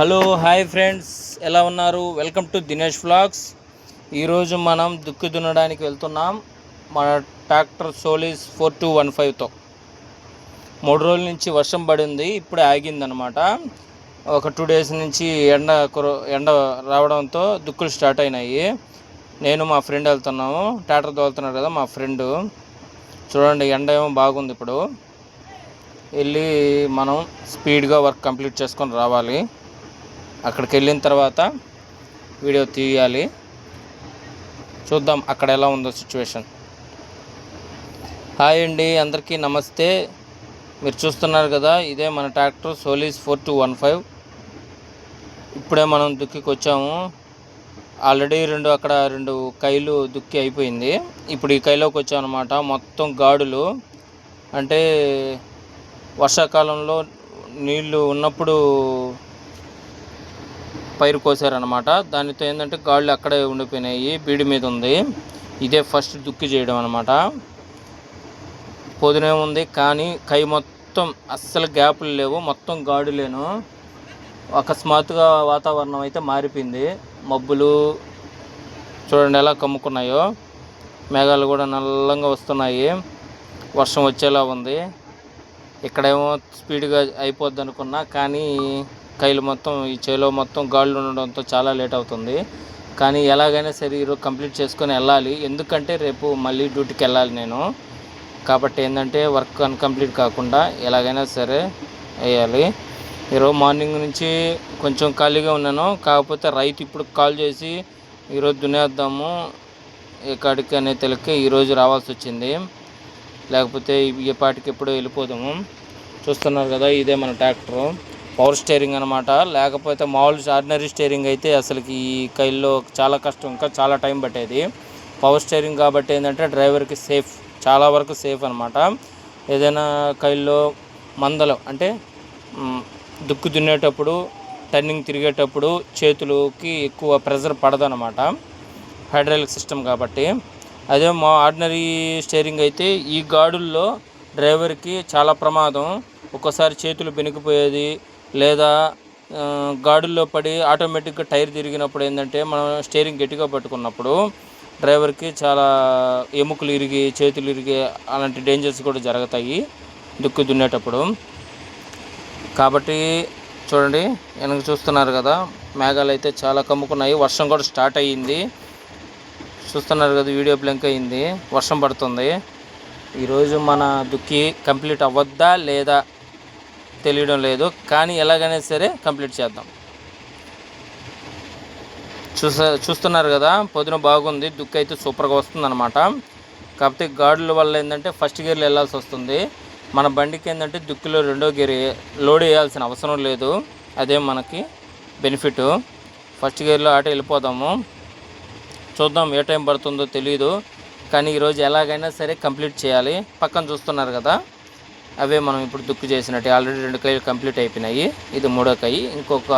Hello hi friends. ఎలా ఉన్నారు? Welcome to Dinesh flags ఈరోజు మనం దుక్కి దున్నడానికి వెళ్తున్నాం మన tractor Solis four two one ఫైవ్తో. మూడు రోజుల నుంచి వర్షం పడింది ఇప్పుడే ఆగిందనమాట. ఒక టూ డేస్ నుంచి ఎండ ఎండ రావడంతో దుక్కులు స్టార్ట్ అయినాయి. నేను మా ఫ్రెండ్ వెళ్తున్నాము. ట్రాక్టర్ తోలుతున్నాడు కదా మా ఫ్రెండ్. చూడండి ఎండ ఏమో బాగుంది ఇప్పుడు. వెళ్ళి మనం స్పీడ్గా వర్క్ కంప్లీట్ చేసుకొని రావాలి. అక్కడికి వెళ్ళిన తర్వాత వీడియో తీయాలి. చూద్దాం అక్కడ ఎలా ఉందో సిచ్యువేషన్. హాయ్ అండి అందరికీ నమస్తే. మీరు చూస్తున్నారు కదా ఇదే మన tractor Solis four two one five. ఇప్పుడే మనం దుక్కికి వచ్చాము ఆల్రెడీ రెండు అక్కడ రెండు కైలు దుక్కి అయిపోయింది. ఇప్పుడు ఈ కైలోకి వచ్చాం అనమాట మొత్తం గాడులు. అంటే వర్షాకాలంలో నీళ్ళు ఉన్నప్పుడు పైరు కోసారనమాట దానితో ఏంటంటే గాళ్ళు అక్కడే ఉండిపోయినాయి బీడి మీద ఉంది. ఇదే ఫస్ట్ దుక్కి చేయడం అనమాట పొదునే ఉంది కానీ కై మొత్తం అస్సలు గ్యాపులు లేవు మొత్తం గాడులేను అకస్మాత్తుగా వాతావరణం అయితే మారిపోయింది. మబ్బులు చూడండి ఎలా కమ్ముకున్నాయో. మేఘాలు కూడా నల్లంగా వస్తున్నాయి. వర్షం వచ్చేలా ఉంది. ఇక్కడేమో స్పీడ్గా అయిపోద్ది అనుకున్నా కానీ కైలు మొత్తం ఈ చేలో మొత్తం గాళ్ళు ఉండడంతో చాలా లేట్ అవుతుంది. కానీ ఎలాగైనా సరే ఈరోజు కంప్లీట్ చేసుకొని వెళ్ళాలి. ఎందుకంటే రేపు మళ్ళీ డ్యూటీకి వెళ్ళాలి నేను. కాబట్టి ఏంటంటే వర్క్ అన్కంప్లీట్ కాకుండా ఎలాగైనా సరే వేయాలి ఈరోజు మార్నింగ్ నుంచి కొంచెం ఖాళీగా ఉన్నాను. కాకపోతే రైతు ఇప్పుడు కాల్ చేసి ఈరోజు దున్నేద్దాము ఎక్కడికి అనే తెలికే ఈరోజు రావాల్సి వచ్చింది. లేకపోతే ఏ పాటికి ఎప్పుడో వెళ్ళిపోదాము. చూస్తున్నారు కదా ఇదే మన ట్రాక్టరు. పవర్ స్టీరింగ్ అనమాట లేకపోతే మామూలు ఆర్డినరీ స్టీరింగ్ అయితే అసలుకి ఈ కైల్లో చాలా కష్టం ఇంకా చాలా టైం పట్టేది. పవర్ స్టీరింగ్ కాబట్టి ఏంటంటే డ్రైవర్కి సేఫ్ చాలా వరకు సేఫ్ అనమాట ఏదైనా కైల్లో మందలు అంటే దుక్కు దున్నేటప్పుడు టర్నింగ్ తిరిగేటప్పుడు చేతులకి ఎక్కువ ప్రెజర్ పడదనమాట హైడ్రాలిక్ సిస్టమ్ కాబట్టి. అదే మా ఆర్డినరీ స్టీరింగ్ అయితే ఈ గాడుల్లో డ్రైవర్కి చాలా ప్రమాదం. ఒక్కోసారి చేతులు బెనికిపోయేది లేదా గాడుల్లో పడి ఆటోమేటిక్గా టైర్ తిరిగినప్పుడు ఏంటంటే మనం స్టీరింగ్ గట్టిగా పట్టుకున్నప్పుడు డ్రైవర్కి చాలా ఎముకలు ఇరిగి చేతులు ఇరిగి అలాంటి డేంజర్స్ కూడా జరుగుతాయి దుక్కు దున్నేటప్పుడు. కాబట్టి చూడండి వెనక చూస్తున్నారు కదా మేఘాలు అయితే చాలా కమ్ముకున్నాయి. వర్షం కూడా స్టార్ట్ అయ్యింది. చూస్తున్నారు కదా వీడియో బ్లింక్ అయింది వర్షం పడుతుంది. ఈరోజు మన దుక్కి కంప్లీట్ అవ్వద్దా లేదా తెలియడం లేదు. కానీ ఎలాగైనా సరే కంప్లీట్ చేద్దాం. చూసా చూస్తున్నారు కదా పొద్దున బాగుంది దుక్కి అయితే సూపర్గా వస్తుంది అనమాట కాకపోతే గాడుల వల్ల ఏంటంటే ఫస్ట్ గేర్లో వెళ్ళాల్సి వస్తుంది. మన బండికి ఏంటంటే దుక్కిలో రెండో గేర్ లోడ్ వేయాల్సిన అవసరం లేదు. అదే మనకి బెనిఫిట్. ఫస్ట్ గేర్లో ఆటో వెళ్ళిపోదాము. చూద్దాం ఏ టైం పడుతుందో తెలియదు కానీ ఈరోజు ఎలాగైనా సరే కంప్లీట్ చేయాలి. పక్కన చూస్తున్నారు కదా. అవే మనం ఇప్పుడు దుక్కు చేసినట్టు. ఆల్రెడీ రెండు కైలు కంప్లీట్ అయిపోయినాయి. ఇది మూడో కై ఇంకొక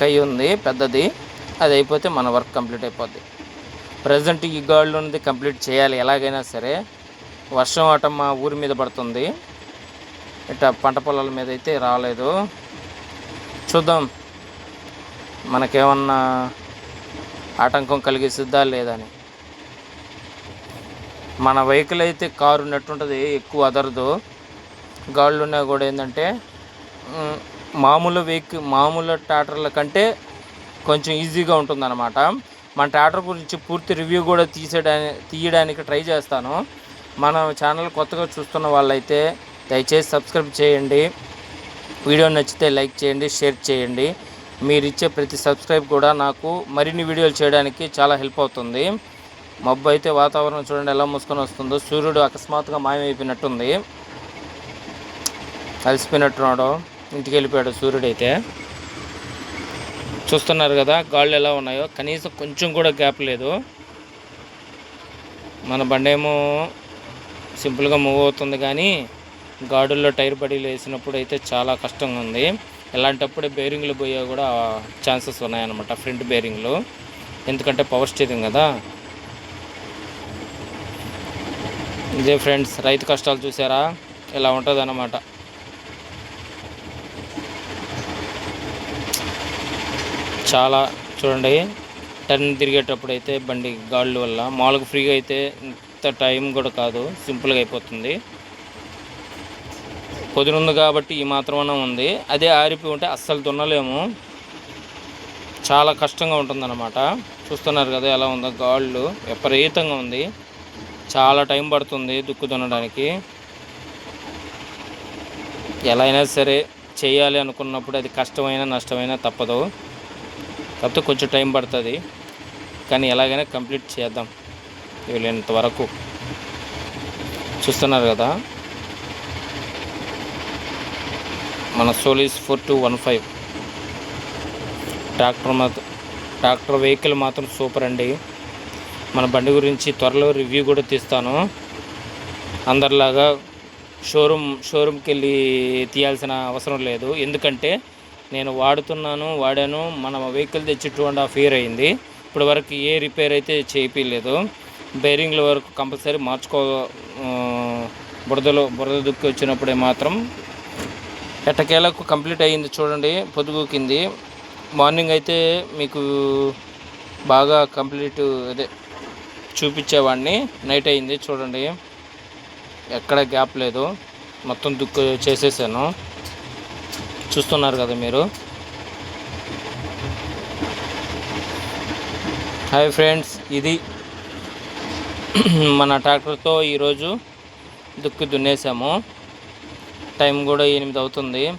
కై ఉంది పెద్దది. అది అయిపోతే మన వర్క్ కంప్లీట్ అయిపోద్ది. ప్రజెంట్ ఈ గాళ్ళు ఉన్నది కంప్లీట్ చేయాలి. ఎలాగైనా సరే వర్షం అవటం మా ఊరి మీద పడుతుంది. ఇట్లా పంట పొలాల మీద అయితే రాలేదు. చూద్దాం. మనకేమన్నా ఆటంకం కలిగిస్తుందా లేదని మన వెహికల్ అయితే కారు ఉన్నట్టుంటుంది ఎక్కువ అదరదు. గాళ్ళు ఉన్నా కూడా ఏంటంటే మామూలు వెహికల్ మామూలు ట్రాక్టర్ల కంటే కొంచెం ఈజీగా ఉంటుందన్నమాట. మన ట్రాక్టర్ గురించి పూర్తి రివ్యూ కూడా తీసేయడానికి తీయడానికి ట్రై చేస్తాను. మన ఛానల్ కొత్తగా చూస్తున్న వాళ్ళైతే దయచేసి సబ్స్క్రైబ్ చేయండి. వీడియో నచ్చితే లైక్ చేయండి షేర్ చేయండి. మీరు ఇచ్చే ప్రతి సబ్స్క్రైబ్ కూడా నాకు మరిన్ని వీడియోలు చేయడానికి చాలా హెల్ప్ అవుతుంది. మబ్బు అయితే వాతావరణం చూడండి ఎలా మూసుకొని వస్తుందో. సూర్యుడు అకస్మాత్తుగా మాయమైపోయినట్టుంది. అలసిపోయినట్టున్నాడు. ఇంటికి వెళ్ళిపోయాడు సూర్యుడు అయితే. చూస్తున్నారు కదా గాళ్ళు ఎలా ఉన్నాయో. కనీసం కొంచెం కూడా గ్యాప్ లేదు. మన బండేమో సింపుల్గా మూవ్ అవుతుంది కానీ గాడుల్లో టైర్ బడీలు వేసినప్పుడు అయితే చాలా కష్టంగా ఉంది. ఇలాంటప్పుడు బేరింగ్లు పోయే కూడా ఛాన్సెస్ ఉన్నాయన్నమాట ఫ్రంట్ బేరింగ్లు. ఎందుకంటే పవర్ స్టీరింగ్ కదా. ఇదే ఫ్రెండ్స్ రైతు కష్టాలు చూసారా? ఇలా ఉంటుంది చాలా చూడండి. టర్న్ తిరిగేటప్పుడు అయితే బండి గాళ్ళు వల్ల మామూలుగా ఫ్రీగా అయితే ఇంత టైం కూడా కాదు. సింపుల్గా అయిపోతుంది. కుదిరుంది కాబట్టి ఈ మాత్రమే ఉంది. అదే ఆరిపి ఉంటే అస్సలు దున్నలేము. చాలా కష్టంగా ఉంటుందన్నమాట. చూస్తున్నారు కదా ఎలా ఉందో గాళ్ళు. విపరీతంగా ఉంది. చాలా టైం పడుతుంది దుక్కు దున్నడానికి. ఎలా అయినా సరే చేయాలి అనుకున్నప్పుడు అది కష్టమైనా నష్టమైనా తప్పదు. కాకపోతే కొంచెం టైం పడుతుంది. కానీ ఎలాగైనా కంప్లీట్ చేద్దాం. వీలైనంత వరకు. చూస్తున్నారు కదా? మన Solis four two one five. Tractor మాత్రం ట్రాక్టర్ వెహికల్ మాత్రం సూపర్ అండి. మన బండి గురించి త్వరలో రివ్యూ కూడా తీస్తాను. అందరిలాగా షోరూమ్ షోరూమ్కి వెళ్ళి తీయాల్సిన అవసరం లేదు. ఎందుకంటే నేను వాడుతున్నాను వాడాను మన వెహికల్ తెచ్చి టూ అండ్ హాఫ్ ఇయర్ అయింది. ఇప్పటి వరకు ఏ రిపేర్ అయితే చేయించలేదు బేరింగ్ల వరకు కంపల్సరీ మార్చుకో బురదలో బురద దుక్కి వచ్చినప్పుడే మాత్రం ఎట్టకేలకు కంప్లీట్ అయ్యింది చూడండి పొదుగు కింది. మార్నింగ్ అయితే మీకు బాగా కంప్లీట్ అదే చూపించేవాడిని. నైట్ అయింది చూడండి. ఎక్కడ గ్యాప్ లేదు. మొత్తం దుక్కు చేసేసాను. చూస్తున్నారు కదా మీరు. హాయ్ ఫ్రెండ్స్ ఇది మన ట్రాక్టర్తో ఈరోజు దుక్కి దున్నేసాము. టైం కూడా ఎనిమిది అవుతుంది.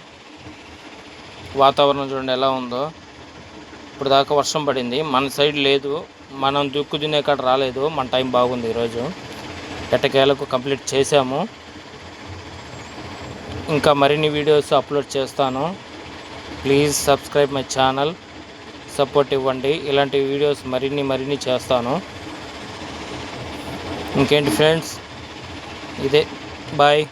వాతావరణం చూడండి ఎలా ఉందో. ఇప్పుడు దాకా వర్షం పడింది. మన సైడ్ లేదు. మనం దుక్కు దున్నే కాడ రాలేదు. మన టైం బాగుంది ఈరోజు. ఎట్టకేలకు కంప్లీట్ చేసాము. ఇంకా మరిన్ని వీడియోస్ అప్లోడ్ చేస్తాను. Please subscribe my channel support ఇవ్వండి. ఇలాంటి వీడియోస్ మరిన్ని మరిన్ని చేస్తాను. ఇంకేంటి ఫ్రెండ్స్ ఇదే. బాయ్